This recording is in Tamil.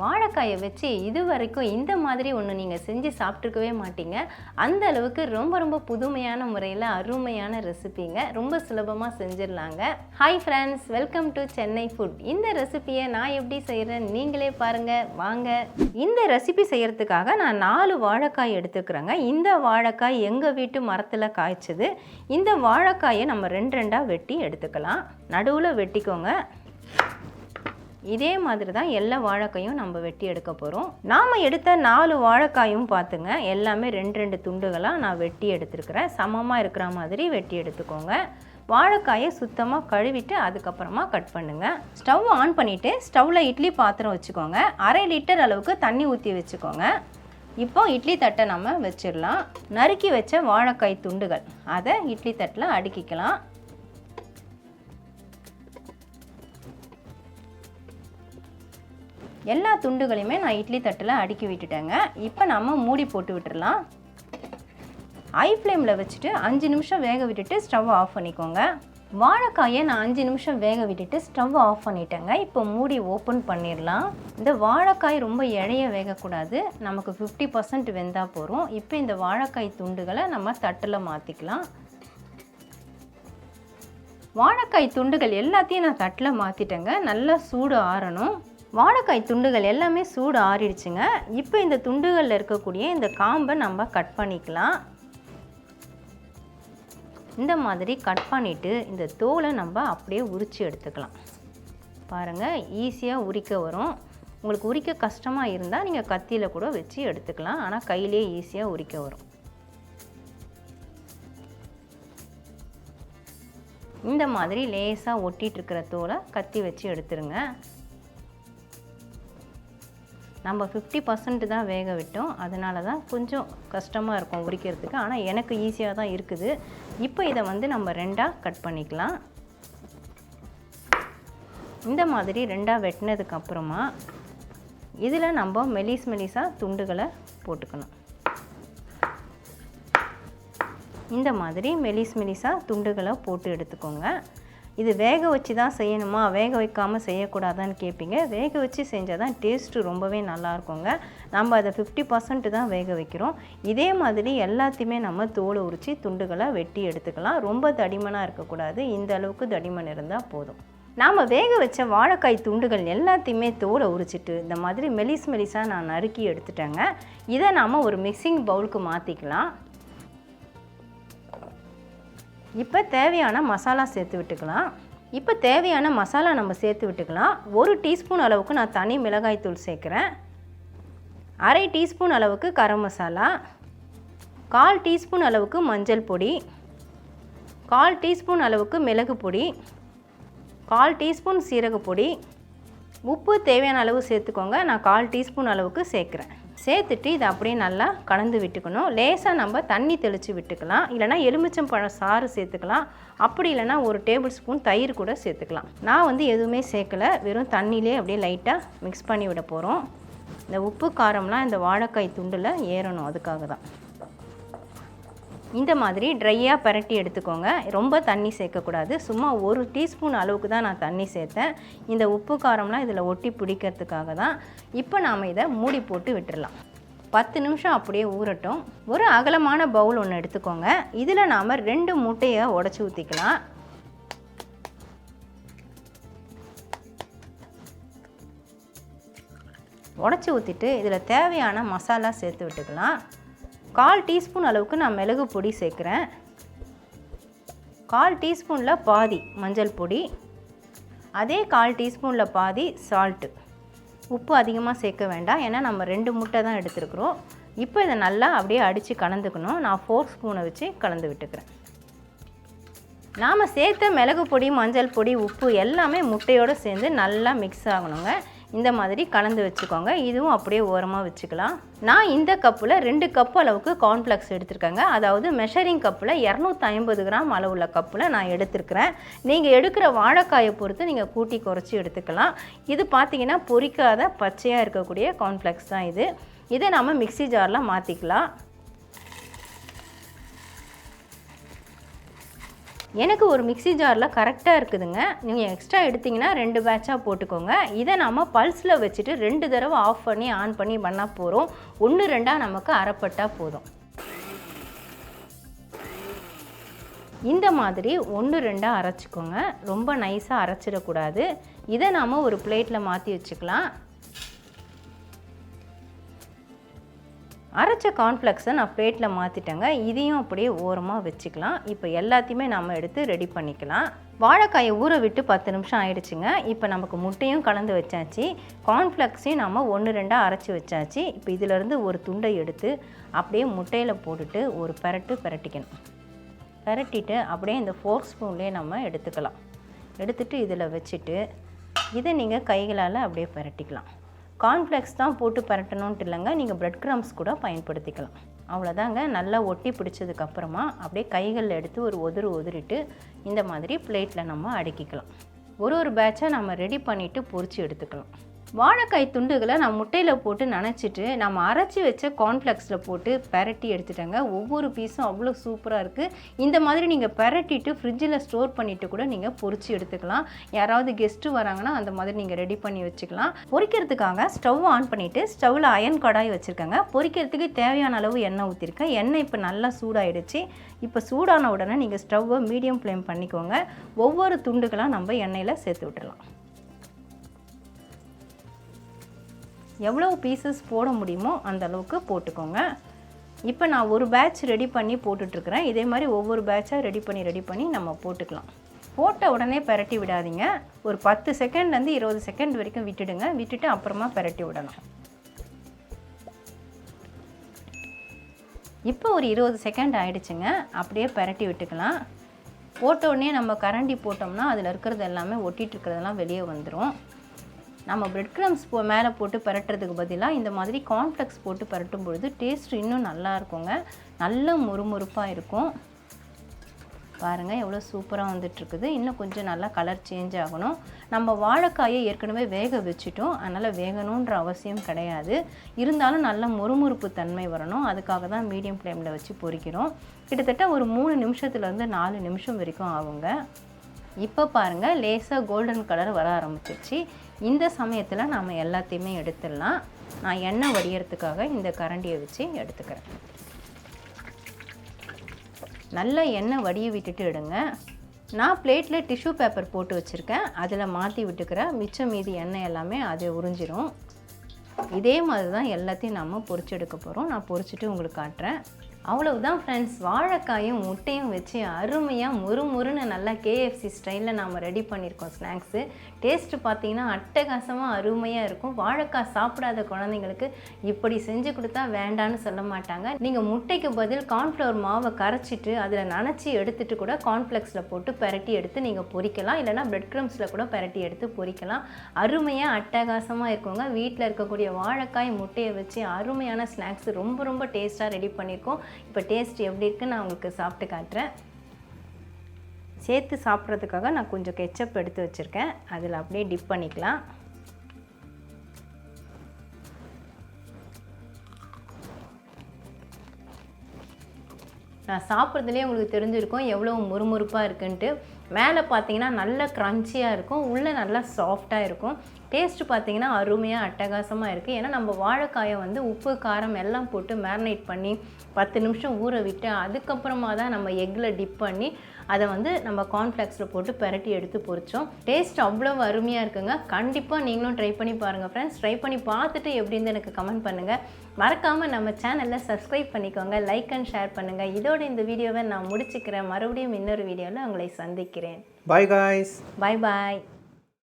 வாழைக்காயை வச்சு இது வரைக்கும் இந்த மாதிரி ஒன்று நீங்கள் செஞ்சு சாப்பிட்ருக்கவே மாட்டீங்க. அந்த அளவுக்கு ரொம்ப ரொம்ப புதுமையான முறையில் அருமையான ரெசிபிங்க ரொம்ப சுலபமாக செஞ்சிடலாங்க. Hi friends welcome to Chennai food இந்த ரெசிபியை நான் எப்படி செய்கிறேன் நீங்களே பாருங்கள் வாங்க. இந்த ரெசிபி செய்கிறதுக்காக நான் நாலு வாழைக்காய் எடுத்துக்கிறேங்க. இந்த வாழைக்காய் எங்கள் வீட்டு மரத்தில் காய்ச்சது. இந்த வாழைக்காயை நம்ம ரெண்டு ரெண்டாக வெட்டி எடுத்துக்கலாம். நடுவில் வெட்டிக்கோங்க. இதே மாதிரி தான் எல்லா வாழைக்காயும் நம்ம வெட்டி எடுக்க போகிறோம் நாம் எடுத்த நாலு வாழைக்காயும் பார்த்துங்க. எல்லாமே ரெண்டு ரெண்டு துண்டுகளாக நான் வெட்டி எடுத்துருக்கிறேன். சமமாக இருக்கிற மாதிரி வெட்டி எடுத்துக்கோங்க. வாழைக்காயை சுத்தமாக கழுவிட்டு அதுக்கப்புறமா கட் பண்ணுங்கள் ஸ்டவ் ஆன் பண்ணிவிட்டு ஸ்டவ்வில் இட்லி பாத்திரம் வச்சுக்கோங்க. அரை லிட்டர் அளவுக்கு தண்ணி ஊற்றி வச்சுக்கோங்க. இப்போ இட்லி தட்டை நம்ம வச்சிடலாம். நறுக்கி வச்ச வாழைக்காய் துண்டுகள். அதை இட்லி தட்டில் அடுக்கிக்கலாம். எல்லா துண்டுகளையுமே நான் இட்லி தட்டில் அடுக்கி விட்டுட்டேங்க. இப்போ நம்ம மூடி போட்டு விட்டுடலாம் ஐ ஃப்ளேமில் வச்சுட்டு அஞ்சு நிமிஷம் வேக விட்டுட்டு ஸ்டவ் ஆஃப் பண்ணிக்கோங்க. வாழைக்காயை நான் அஞ்சு நிமிஷம் வேக விட்டுட்டு ஸ்டவ் ஆஃப் பண்ணிட்டேங்க. இப்போ மூடி ஓப்பன் பண்ணிடலாம். இந்த வாழைக்காய் ரொம்ப இழைய வேகக்கூடாது. நமக்கு ஃபிஃப்டி பர்சன்ட் வெந்தால் போகிறோம் இப்போ இந்த வாழைக்காய் துண்டுகளை நம்ம தட்டில் மாற்றிக்கலாம் வாழைக்காய் துண்டுகள் எல்லாத்தையும் நான் தட்டில் மாற்றிட்டேங்க நல்லா சூடு ஆறணும். வாழைக்காய் துண்டுகள் எல்லாமே சூடு ஆறிடுச்சுங்க. இப்போ இந்த துண்டுகளில் இருக்கக்கூடிய இந்த காம்பை நம்ம கட் பண்ணிக்கலாம். இந்த மாதிரி கட் பண்ணிவிட்டு இந்த தோலை நம்ம அப்படியே உரித்து எடுத்துக்கலாம். பாருங்கள் ஈஸியாக உரிக்க வரும். உங்களுக்கு உரிக்க கஷ்டமாக இருந்தால் நீங்கள் கத்தியில் கூட வச்சு எடுத்துக்கலாம். ஆனால் கையிலே ஈஸியாக உரிக்க வரும். இந்த மாதிரி லேசாக ஒட்டிகிட்டு இருக்கிற தோலை கத்தி வச்சு எடுத்துருங்க. நம்ம ஃபிஃப்டி பர்சன்ட் தான் வேக விட்டோம். அதனால தான் கொஞ்சம் கஷ்டமாக இருக்கும் உரிக்கிறதுக்கு. ஆனால் எனக்கு ஈஸியாக தான் இருக்குது. இப்போ இதை வந்து நம்ம ரெண்டாக கட் பண்ணிக்கலாம். இந்த மாதிரி ரெண்டாக வெட்டினதுக்கப்புறமா இதில் நம்ம மெலிஸ் மெலிஸாக துண்டுகளை போட்டுக்கணும். இந்த மாதிரி மெலிஸ் மெலிஸாக துண்டுகளை போட்டு எடுத்துக்கோங்க. இது வேக வச்சு தான் செய்யணுமா? வேக வைக்காமல் செய்யக்கூடாதான்னு கேட்பீங்க வேக வச்சு செஞ்சால் தான் டேஸ்ட்டு ரொம்பவே நல்லா இருக்குங்க நம்ம அதை ஃபிஃப்டி பர்சன்ட் தான் வேக வைக்கிறோம். இதே மாதிரி எல்லாத்தையுமே நம்ம தோலை உரித்து துண்டுகளை வெட்டி எடுத்துக்கலாம். ரொம்ப தடிமனாக இருக்கக்கூடாது. இந்த அளவுக்கு தடிமன் இருந்தால் போதும். நாம் வேக வச்ச வாழைக்காய் துண்டுகள் எல்லாத்தையுமே தோலை உரிச்சிட்டு இந்த மாதிரி மெலிஸ் மெலிஸாக நான் நறுக்கி எடுத்துட்டேங்க. இதை நாம் ஒரு மிக்சிங் பவுலுக்கு மாற்றிக்கலாம் இப்போ தேவையான மசாலா சேர்த்து விட்டுக்கலாம். இப்போ தேவையான மசாலா நம்ம சேர்த்து விட்டுக்கலாம். ஒரு டீஸ்பூன் அளவுக்கு நான் தனி மிளகாய் தூள் சேர்க்குறேன். அரை டீஸ்பூன் அளவுக்கு கரம் மசாலா. கால் டீஸ்பூன் அளவுக்கு மஞ்சள் பொடி. கால் டீஸ்பூன் அளவுக்கு மிளகு பொடி. கால் டீஸ்பூன் சீரகப்பொடி உப்பு தேவையான அளவு சேர்த்துக்கோங்க. நான் கால் டீஸ்பூன் அளவுக்கு சேர்க்குறேன். சேர்த்துட்டு இதை அப்படியே நல்லா கலந்து விட்டுக்கணும். லேசாக நம்ம தண்ணி தெளித்து விட்டுக்கலாம். இல்லைனா எலுமிச்சம் பழம் சாறு சேர்த்துக்கலாம். அப்படி இல்லைனா ஒரு டேபிள் ஸ்பூன் தயிர் கூட சேர்த்துக்கலாம். நான் வந்து எதுவுமே சேர்க்கலை. வெறும் தண்ணியிலே அப்படியே லைட்டாக மிக்ஸ் பண்ணி விட போகிறோம் இந்த உப்பு காரம்லாம் இந்த வாழைக்காய் துண்டில் ஏறணும். அதுக்காக தான் இந்த மாதிரி ட்ரையாக பரட்டி எடுத்துக்கோங்க. ரொம்ப தண்ணி சேர்க்கக்கூடாது. சும்மா ஒரு டீஸ்பூன் அளவுக்கு தான் நான் தண்ணி சேர்த்தேன். இந்த உப்பு காரம்லாம் இதில் ஒட்டி பிடிக்கிறதுக்காக தான். இப்போ நாம் இதை மூடி போட்டு விட்டுடலாம் பத்து நிமிஷம் அப்படியே ஊறட்டும். ஒரு அகலமான பவுல் ஒன்று எடுத்துக்கோங்க. இதில் நாம் ரெண்டு முட்டையை உடச்சி ஊற்றிக்கலாம் உடச்சி ஊற்றிட்டு இதில் தேவையான மசாலா சேர்த்து விட்டுக்கலாம். கால் டீஸ்பூன் அளவுக்கு நான் மிளகு பொடி சேர்க்குறேன். கால் டீஸ்பூனில் பாதி மஞ்சள் பொடி அதே கால் டீஸ்பூனில் பாதி சால்ட்டு உப்பு அதிகமாக சேர்க்க வேண்டாம் ஏன்னா நம்ம ரெண்டு முட்டை தான் எடுத்துருக்குறோம். இப்போ இதை நல்லா அப்படியே அடித்து கலந்துக்கணும். நான் ஃபோர் ஸ்பூனை வச்சு கலந்து விட்டுக்கிறேன். நாம் சேர்த்த மிளகு பொடி மஞ்சள் பொடி உப்பு எல்லாமே முட்டையோடு சேர்ந்து நல்லா மிக்ஸ் ஆகணுங்க. இந்த மாதிரி கலந்து வச்சுக்கோங்க. இதுவும் அப்படியே ஓரமாக வச்சுக்கலாம். நான் இந்த கப்பில் ரெண்டு கப் அளவுக்கு கார்ன்ஃப்ளெக்ஸ் எடுத்திருக்கேங்க. அதாவது மெஷரிங் கப்பில் இரநூத்தி ஐம்பது கிராம் அளவுள்ள கப்பில் நான் எடுத்திருக்கிறேன். நீங்கள் எடுக்கிற வாழைக்காயை பொறுத்து நீங்கள் கூட்டி குறைச்சி எடுத்துக்கலாம். இது பார்த்தீங்கன்னா பொரிக்காத பச்சையாக இருக்கக்கூடிய கார்ன்ஃப்ளெக்ஸ் தான் இது. இதை நம்ம மிக்ஸி ஜாரில் மாற்றிக்கலாம் எனக்கு ஒரு மிக்ஸி ஜாரில் கரெக்டாக இருக்குதுங்க. நீங்கள் எக்ஸ்ட்ரா எடுத்தீங்கன்னா ரெண்டு பேட்சாக போட்டுக்கோங்க. இதை நம்ம பல்ஸில் வச்சுட்டு ரெண்டு தடவை ஆஃப் பண்ணி ஆன் பண்ணி பண்ணால் போகிறோம் ஒன்று ரெண்டாக நமக்கு அரைப்பட்டால் போதும். இந்த மாதிரி ஒன்று ரெண்டாக அரைச்சிக்கோங்க. ரொம்ப நைஸாக அரைச்சிடக்கூடாது. இதை நாம் ஒரு பிளேட்டில் மாற்றி வச்சுக்கலாம். அரைச்ச கார்ன்ஃப்ளெக்ஸை நான் பிளேட்டில் மாற்றிட்டேங்க இதையும் அப்படியே ஓரமாக வச்சுக்கலாம். இப்போ எல்லாத்தையுமே நம்ம எடுத்து ரெடி பண்ணிக்கலாம். வாழைக்காயை ஊற விட்டு பத்து நிமிஷம் ஆயிடுச்சுங்க. இப்போ நமக்கு முட்டையும் கலந்து வச்சாச்சு. கார்ன்ஃப்ளெக்ஸையும் நம்ம ஒன்று ரெண்டாக அரைச்சி வச்சாச்சு. இப்போ இதிலேருந்து ஒரு துண்டை எடுத்து அப்படியே முட்டையில் போட்டுட்டு ஒரு பெரட்டு பெரட்டிக்கணும். பெரட்டிட்டு அப்படியே இந்த ஃபோர்க் ஸ்பூன்லேயே நம்ம எடுத்துக்கலாம். எடுத்துட்டு இதில் வச்சுட்டு இதை நீங்கள் கைகளால் அப்படியே பெரட்டிக்கலாம். கார்ன்ஃப்ளெக்ஸ் தான் போட்டு பரட்டணுன்ட்டு இல்லைங்க. நீங்கள் பிரெட் க்ரம்ஸ் கூட பயன்படுத்திக்கலாம். அவ்வளோதாங்க நல்லா ஒட்டி பிடிச்சதுக்கப்புறமா அப்படியே கைகளில் எடுத்து ஒரு உதிரு ஒதுரிட்டு இந்த மாதிரி பிளேட்டில் நம்ம அடுக்கிக்கலாம். ஒரு ஒரு பேட்சை நம்ம ரெடி பண்ணிவிட்டு பொரித்து எடுத்துக்கலாம். வாழைக்காய் துண்டுகளை நான் முட்டையில் போட்டு நினச்சிட்டு நம்ம அரைச்சி வச்ச கார்ன்ஃப்ளெக்ஸில் போட்டு பெரட்டி எடுத்துட்டேங்க. ஒவ்வொரு பீஸும் அவ்வளோ சூப்பராக இருக்குது இந்த மாதிரி நீங்கள் பெரட்டிட்டு ஃப்ரிட்ஜில் ஸ்டோர் பண்ணிவிட்டு கூட நீங்கள் பொறிச்சு எடுத்துக்கலாம். யாராவது கெஸ்ட்டு வராங்கன்னா அந்த மாதிரி நீங்கள் ரெடி பண்ணி வச்சுக்கலாம். பொரிக்கிறதுக்காக ஸ்டவ் ஆன் பண்ணிவிட்டு ஸ்டவ்வில் அயன் கடாய் வச்சுருக்கேங்க. பொறிக்கிறதுக்கு தேவையான அளவு எண்ணெய் ஊற்றிருக்கேன் எண்ணெய் இப்போ நல்லா சூடாயிடுச்சு. இப்போ சூடான உடனே நீங்கள் ஸ்டவ்வை மீடியம் ஃப்ளேம் பண்ணிக்கோங்க. ஒவ்வொரு துண்டுகளாக நம்ம எண்ணெயில் சேர்த்து விட்டுடலாம். எவ்வளோ பீசஸ் போட முடியுமோ அந்த அளவுக்கு போட்டுக்கோங்க. இப்போ நான் ஒரு பேட்ச் ரெடி பண்ணி போட்டுட்ருக்குறேன். இதே மாதிரி ஒவ்வொரு பேட்சாக ரெடி பண்ணி ரெடி பண்ணி நம்ம போட்டுக்கலாம். போட்ட உடனே பரட்டி விடாதீங்க. ஒரு பத்து செகண்ட்லேருந்து இருபது செகண்ட் வரைக்கும் விட்டுடுங்க. விட்டுட்டு அப்புறமா பரட்டி விடணும். இப்போ ஒரு இருபது செகண்ட் ஆயிடுச்சுங்க. அப்படியே பரட்டி விட்டுக்கலாம். போட்ட உடனே நம்ம கரண்டி போட்டோம்னா அதில் இருக்கிறது எல்லாமே ஒட்டிகிட்டு இருக்கிறதெல்லாம் வெளியே வந்துடும் நம்ம பிரெட் க்ரம்ஸ் போ மேலே போட்டு பரட்டுறதுக்கு பதிலாக இந்த மாதிரி கார்ன்ஃப்ளெக்ஸ் போட்டு பரட்டும் பொழுது டேஸ்ட் இன்னும் நல்லா இருக்குங்க. நல்ல முறுமுறுப்பாக இருக்கும். பாருங்கள் எவ்வளோ சூப்பராக வந்துட்டுருக்குது. இன்னும் கொஞ்சம் நல்லா கலர் சேஞ்ச் ஆகணும். நம்ம வாழைக்காயை ஏற்கனவே வேக வச்சுட்டோம். அதனால் வேகணுன்ற அவசியம் கிடையாது. இருந்தாலும் நல்ல முறுமுறுப்பு தன்மை வரணும். அதுக்காக தான் மீடியம் ஃப்ளேமில் வச்சு பொறிக்கிறோம். கிட்டத்தட்ட ஒரு மூணு நிமிஷத்துலேருந்து நாலு நிமிஷம் வரைக்கும் ஆகுங்க. இப்போ பாருங்கள் லேசாக கோல்டன் கலர் வர ஆரம்பிச்சிருச்சு. இந்த சமயத்தில் நாம் எல்லாத்தையுமே எடுத்துடலாம். நான் எண்ணெய் வடிகிறதுக்காக இந்த கரண்டியை வச்சு எடுத்துக்கிறேன். நல்லா எண்ணெய் வடிய விட்டுட்டு எடுங்க. நான் பிளேட்டில் டிஷ்யூ பேப்பர் போட்டு வச்சுருக்கேன். அதில் மாற்றி விட்டுக்கிறேன் மிச்சம் மீதி எண்ணெய் எல்லாமே அது உறிஞ்சிரும். இதே மாதிரி தான் எல்லாத்தையும் நம்ம பொறிச்செடுக்க எடுக்க போகிறோம் நான் பொறிச்சிட்டு உங்களுக்கு காட்டுறேன். அவ்வளவுதான் ஃப்ரெண்ட்ஸ் வாழைக்காயும் முட்டையும் வச்சு அருமையாக முறு முறுன்னு நல்லா கேஎஃப்சி ஸ்டைலில் நாம் ரெடி பண்ணியிருக்கோம் ஸ்நாக்ஸு டேஸ்ட்டு பார்த்தீங்கன்னா அட்டகாசமாக அருமையாக இருக்கும். வாழைக்காய் சாப்பிடாத குழந்தைங்களுக்கு இப்படி செஞ்சு கொடுத்தா வேண்டான்னு சொல்ல மாட்டாங்க. நீங்கள் முட்டைக்கு பதில் கார்ன்ஃப்ளவர் மாவை கரைச்சிட்டு அதில் நனைச்சி எடுத்துகிட்டு கூட கார்ன்ஃப்ளெக்ஸில் போட்டு பரட்டி எடுத்து நீங்கள் பொரிக்கலாம் இல்லைனா பிரெட் க்ரம்ஸில் கூட பரட்டி எடுத்து பொரிக்கலாம் அருமையாக அட்டகாசமாக இருக்குங்க. வீட்டில் இருக்கக்கூடிய வாழைக்காய் முட்டையை வச்சு அருமையான ஸ்நாக்ஸ் ரொம்ப ரொம்ப டேஸ்ட்டாக ரெடி பண்ணியிருக்கோம் இப்போ டேஸ்ட் எப்படி இருக்குன்னு நான் உங்களுக்கு சாப்பிட்டு காட்டுறேன். சேர்த்து சாப்பிட்றதுக்காக நான் கொஞ்சம் கெச்சப் எடுத்து வச்சுருக்கேன். அதில் அப்படியே டிப் பண்ணிக்கலாம். நான் சாப்பிட்றதுலேயே உங்களுக்கு தெரிஞ்சிருக்கும் எவ்வளோ முறுமுறுப்பாக இருக்குன்ட்டு. மேலே பார்த்தீங்கன்னா நல்ல க்ரன்ச்சியாக இருக்கும். உள்ளே நல்லா சாஃப்டாக இருக்கும். டேஸ்ட்டு பார்த்தீங்கன்னா அருமையாக அட்டகாசமாக இருக்குது ஏன்னா நம்ம வாழைக்காயை வந்து உப்பு காரம் எல்லாம் போட்டு மேரினேட் பண்ணி பத்து நிமிஷம் ஊற விட்டு அதுக்கப்புறமா தான் நம்ம எக்கில் டிப் பண்ணி அதை வந்து நம்ம கார்ன்ஃப்ளெக்ஸில் போட்டு பெரட்டி எடுத்து பொரித்தோம் டேஸ்ட் அவ்வளோ அருமையாக இருக்குங்க. கண்டிப்பாக நீங்களும் ட்ரை பண்ணி பாருங்கள் ஃப்ரெண்ட்ஸ் ட்ரை பண்ணி பார்த்துட்டு எப்படின்னு எனக்கு கமெண்ட் பண்ணுங்கள் மறக்காமல் நம்ம சேனலில் சப்ஸ்கிரைப் பண்ணிக்கோங்க. லைக் அண்ட் ஷேர் பண்ணுங்கள் இதோட இந்த வீடியோவை நான் முடிச்சுக்கிறேன். மறுபடியும் இன்னொரு வீடியோவில் உங்களை சந்திக்கிறேன். Bye guys. பாய் பாய்